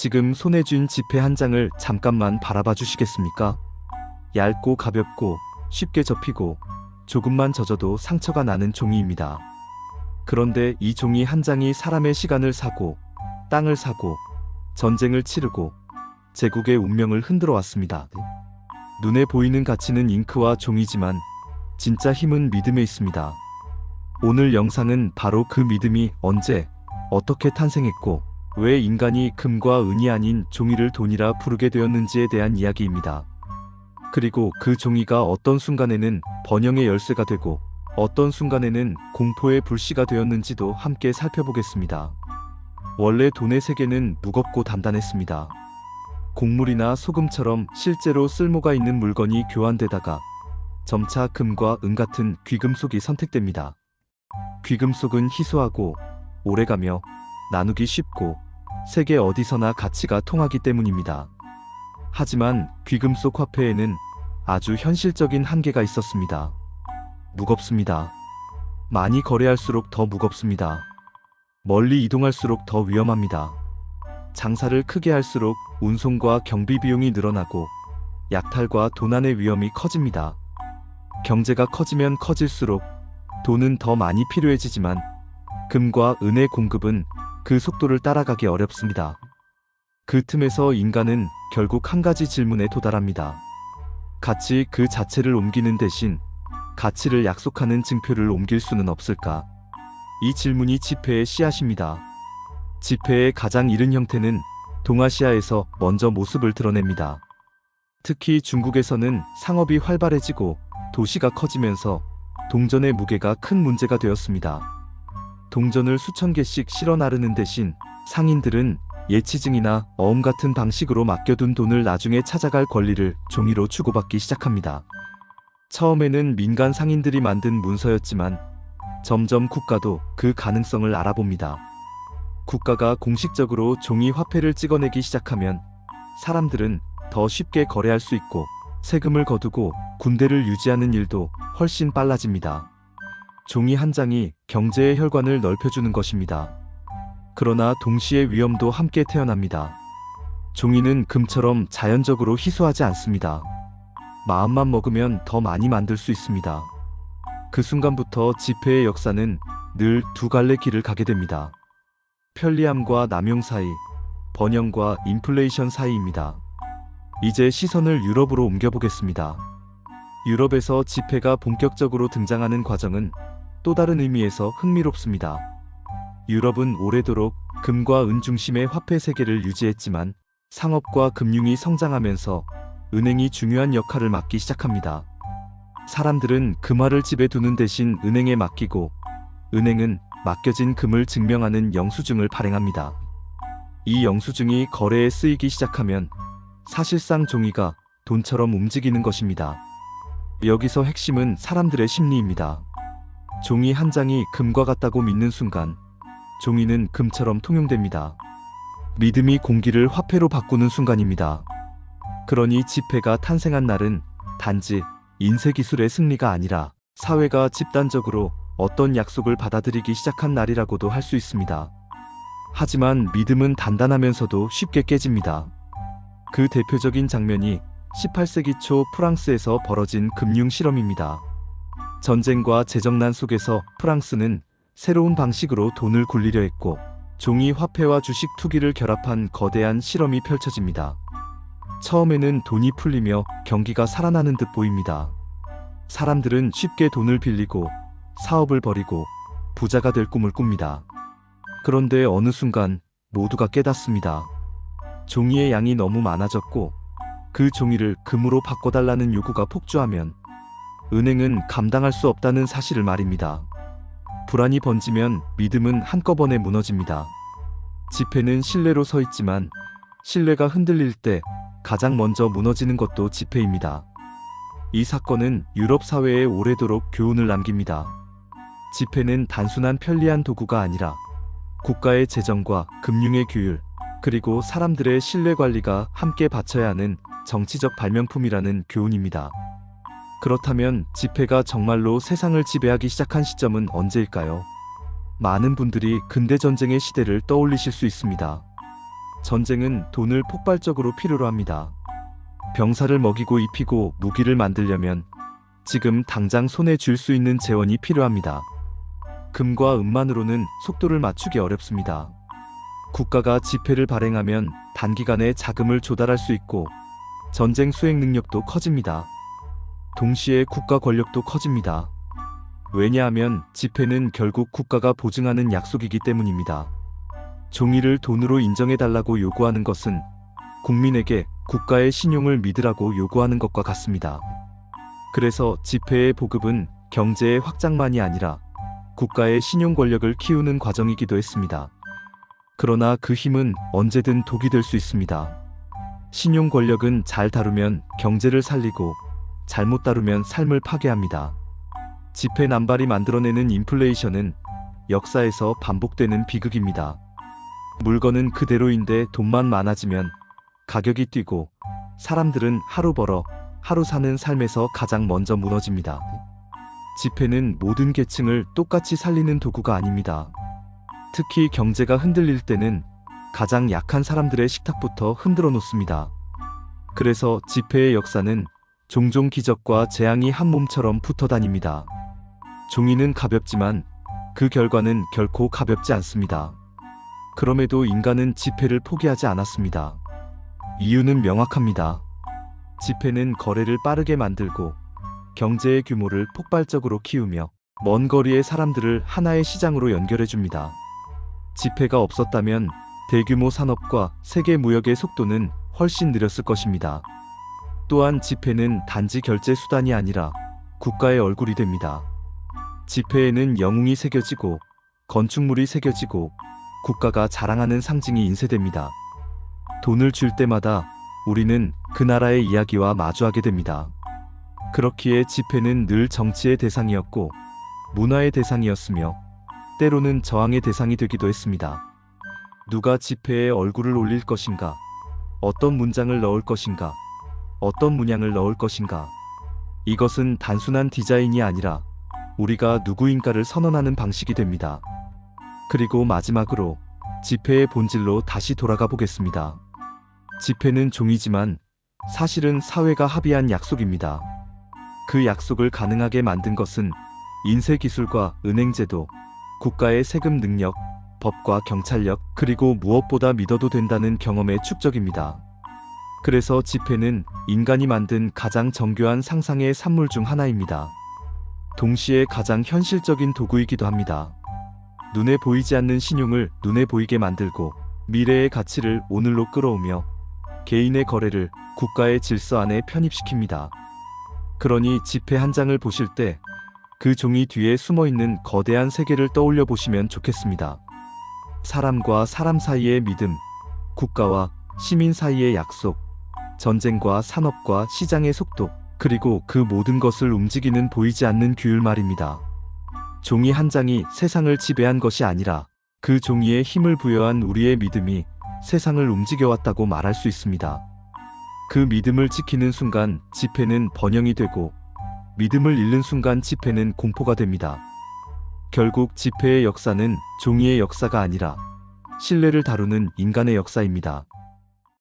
지금 손에 쥔 지폐 한 장을 잠깐만 바라봐 주시겠습니까? 얇고 가볍고 쉽게 접히고 조금만 젖어도 상처가 나는 종이입니다. 그런데 이 종이 한 장이 사람의 시간을 사고 땅을 사고 전쟁을 치르고 제국의 운명을 흔들어 왔습니다. 눈에 보이는 가치는 잉크와 종이지만 진짜 힘은 믿음에 있습니다. 오늘 영상은 바로 그 믿음이 언제 어떻게 탄생했고 왜 인간이 금과 은이 아닌 종이를 돈이라 부르게 되었는지에 대한 이야기입니다. 그리고 그 종이가 어떤 순간에는 번영의 열쇠가 되고 어떤 순간에는 공포의 불씨가 되었는지도 함께 살펴보겠습니다. 원래 돈의 세계는 무겁고 단단했습니다. 곡물이나 소금처럼 실제로 쓸모가 있는 물건이 교환되다가 점차 금과 은 같은 귀금속이 선택됩니다. 귀금속은 희소하고 오래가며 나누기 쉽고 세계 어디서나 가치가 통하기 때문입니다. 하지만 귀금속 화폐에는 아주 현실적인 한계가 있었습니다. 무겁습니다. 많이 거래할수록 더 무겁습니다. 멀리 이동할수록 더 위험합니다. 장사를 크게 할수록 운송과 경비 비용이 늘어나고 약탈과 도난의 위험이 커집니다. 경제가 커지면 커질수록 돈은 더 많이 필요해지지만 금과 은의 공급은 그 속도를 따라가기 어렵습니다. 그 틈에서 인간은 결국 한 가지 질문에 도달합니다. 가치 그 자체를 옮기는 대신 가치를 약속하는 증표를 옮길 수는 없을까? 이 질문이 지폐의 씨앗입니다. 지폐의 가장 이른 형태는 동아시아에서 먼저 모습을 드러냅니다. 특히 중국에서는 상업이 활발해지고 도시가 커지면서 동전의 무게가 큰 문제가 되었습니다. 동전을 수천 개씩 실어 나르는 대신 상인들은 예치증이나 어음 같은 방식으로 맡겨둔 돈을 나중에 찾아갈 권리를 종이로 주고받기 시작합니다. 처음에는 민간 상인들이 만든 문서였지만 점점 국가도 그 가능성을 알아봅니다. 국가가 공식적으로 종이 화폐를 찍어내기 시작하면 사람들은 더 쉽게 거래할 수 있고 세금을 거두고 군대를 유지하는 일도 훨씬 빨라집니다. 종이 한 장이 경제의 혈관을 넓혀주는 것입니다. 그러나 동시에 위험도 함께 태어납니다. 종이는 금처럼 자연적으로 희소하지 않습니다. 마음만 먹으면 더 많이 만들 수 있습니다. 그 순간부터 지폐의 역사는 늘 두 갈래 길을 가게 됩니다. 편리함과 남용 사이, 번영과 인플레이션 사이입니다. 이제 시선을 유럽으로 옮겨보겠습니다. 유럽에서 지폐가 본격적으로 등장하는 과정은 또 다른 의미에서 흥미롭습니다. 유럽은 오래도록 금과 은 중심의 화폐 세계를 유지했지만 상업과 금융이 성장하면서 은행이 중요한 역할을 맡기 시작합니다. 사람들은 금화를 집에 두는 대신 은행에 맡기고 은행은 맡겨진 금을 증명하는 영수증을 발행합니다. 이 영수증이 거래에 쓰이기 시작하면 사실상 종이가 돈처럼 움직이는 것입니다. 여기서 핵심은 사람들의 심리입니다. 종이 한 장이 금과 같다고 믿는 순간 종이는 금처럼 통용됩니다. 믿음이 공기를 화폐로 바꾸는 순간입니다. 그러니 지폐가 탄생한 날은 단지 인쇄 기술의 승리가 아니라 사회가 집단적으로 어떤 약속을 받아들이기 시작한 날이라고도 할 수 있습니다. 하지만 믿음은 단단하면서도 쉽게 깨집니다. 그 대표적인 장면이 18세기 초 프랑스에서 벌어진 금융 실험입니다. 전쟁과 재정난 속에서 프랑스는 새로운 방식으로 돈을 굴리려 했고 종이 화폐와 주식 투기를 결합한 거대한 실험이 펼쳐집니다. 처음에는 돈이 풀리며 경기가 살아나는 듯 보입니다. 사람들은 쉽게 돈을 빌리고 사업을 벌이고 부자가 될 꿈을 꿉니다. 그런데 어느 순간 모두가 깨닫습니다. 종이의 양이 너무 많아졌고 그 종이를 금으로 바꿔달라는 요구가 폭주하면 은행은 감당할 수 없다는 사실을 말입니다. 불안이 번지면 믿음은 한꺼번에 무너집니다. 지폐는 신뢰로 서 있지만 신뢰가 흔들릴 때 가장 먼저 무너지는 것도 지폐입니다. 이 사건은 유럽 사회에 오래도록 교훈을 남깁니다. 지폐는 단순한 편리한 도구가 아니라 국가의 재정과 금융의 규율, 그리고 사람들의 신뢰 관리가 함께 바쳐야 하는 정치적 발명품이라는 교훈입니다. 그렇다면 지폐가 정말로 세상을 지배하기 시작한 시점은 언제일까요? 많은 분들이 근대 전쟁의 시대를 떠올리실 수 있습니다. 전쟁은 돈을 폭발적으로 필요로 합니다. 병사를 먹이고 입히고 무기를 만들려면 지금 당장 손에 쥘 수 있는 재원이 필요합니다. 금과 은만으로는 속도를 맞추기 어렵습니다. 국가가 지폐를 발행하면 단기간에 자금을 조달할 수 있고 전쟁 수행 능력도 커집니다. 동시에 국가 권력도 커집니다. 왜냐하면 지폐는 결국 국가가 보증하는 약속이기 때문입니다. 종이를 돈으로 인정해달라고 요구하는 것은 국민에게 국가의 신용을 믿으라고 요구하는 것과 같습니다. 그래서 지폐의 보급은 경제의 확장만이 아니라 국가의 신용 권력을 키우는 과정이기도 했습니다. 그러나 그 힘은 언제든 독이 될 수 있습니다. 신용 권력은 잘 다루면 경제를 살리고 잘못 다루면 삶을 파괴합니다. 지폐 남발이 만들어내는 인플레이션은 역사에서 반복되는 비극입니다. 물건은 그대로인데 돈만 많아지면 가격이 뛰고 사람들은 하루 벌어 하루 사는 삶에서 가장 먼저 무너집니다. 지폐는 모든 계층을 똑같이 살리는 도구가 아닙니다. 특히 경제가 흔들릴 때는 가장 약한 사람들의 식탁부터 흔들어 놓습니다. 그래서 지폐의 역사는 종종 기적과 재앙이 한 몸처럼 붙어 다닙니다. 종이는 가볍지만 그 결과는 결코 가볍지 않습니다. 그럼에도 인간은 지폐를 포기하지 않았습니다. 이유는 명확합니다. 지폐는 거래를 빠르게 만들고 경제의 규모를 폭발적으로 키우며 먼 거리의 사람들을 하나의 시장으로 연결해 줍니다. 지폐가 없었다면 대규모 산업과 세계 무역의 속도는 훨씬 느렸을 것입니다. 또한 지폐는 단지 결제 수단이 아니라 국가의 얼굴이 됩니다. 지폐에는 영웅이 새겨지고 건축물이 새겨지고 국가가 자랑하는 상징이 인쇄됩니다. 돈을 줄 때마다 우리는 그 나라의 이야기와 마주하게 됩니다. 그렇기에 지폐는 늘 정치의 대상이었고 문화의 대상이었으며 때로는 저항의 대상이 되기도 했습니다. 누가 지폐에 얼굴을 올릴 것인가? 어떤 문장을 넣을 것인가? 어떤 문양을 넣을 것인가? 이것은 단순한 디자인이 아니라 우리가 누구인가를 선언하는 방식이 됩니다. 그리고 마지막으로 지폐의 본질로 다시 돌아가 보겠습니다. 지폐는 종이지만 사실은 사회가 합의한 약속입니다. 그 약속을 가능하게 만든 것은 인쇄 기술과 은행 제도, 국가의 세금 능력, 법과 경찰력, 그리고 무엇보다 믿어도 된다는 경험의 축적입니다. 그래서 지폐는 인간이 만든 가장 정교한 상상의 산물 중 하나입니다. 동시에 가장 현실적인 도구이기도 합니다. 눈에 보이지 않는 신용을 눈에 보이게 만들고 미래의 가치를 오늘로 끌어오며 개인의 거래를 국가의 질서 안에 편입시킵니다. 그러니 지폐 한 장을 보실 때 그 종이 뒤에 숨어 있는 거대한 세계를 떠올려 보시면 좋겠습니다. 사람과 사람 사이의 믿음, 국가와 시민 사이의 약속, 전쟁과 산업과 시장의 속도, 그리고 그 모든 것을 움직이는 보이지 않는 규율 말입니다. 종이 한 장이 세상을 지배한 것이 아니라 그 종이에 힘을 부여한 우리의 믿음이 세상을 움직여왔다고 말할 수 있습니다. 그 믿음을 지키는 순간 지폐는 번영이 되고 믿음을 잃는 순간 지폐는 공포가 됩니다. 결국 지폐의 역사는 종이의 역사가 아니라 신뢰를 다루는 인간의 역사입니다.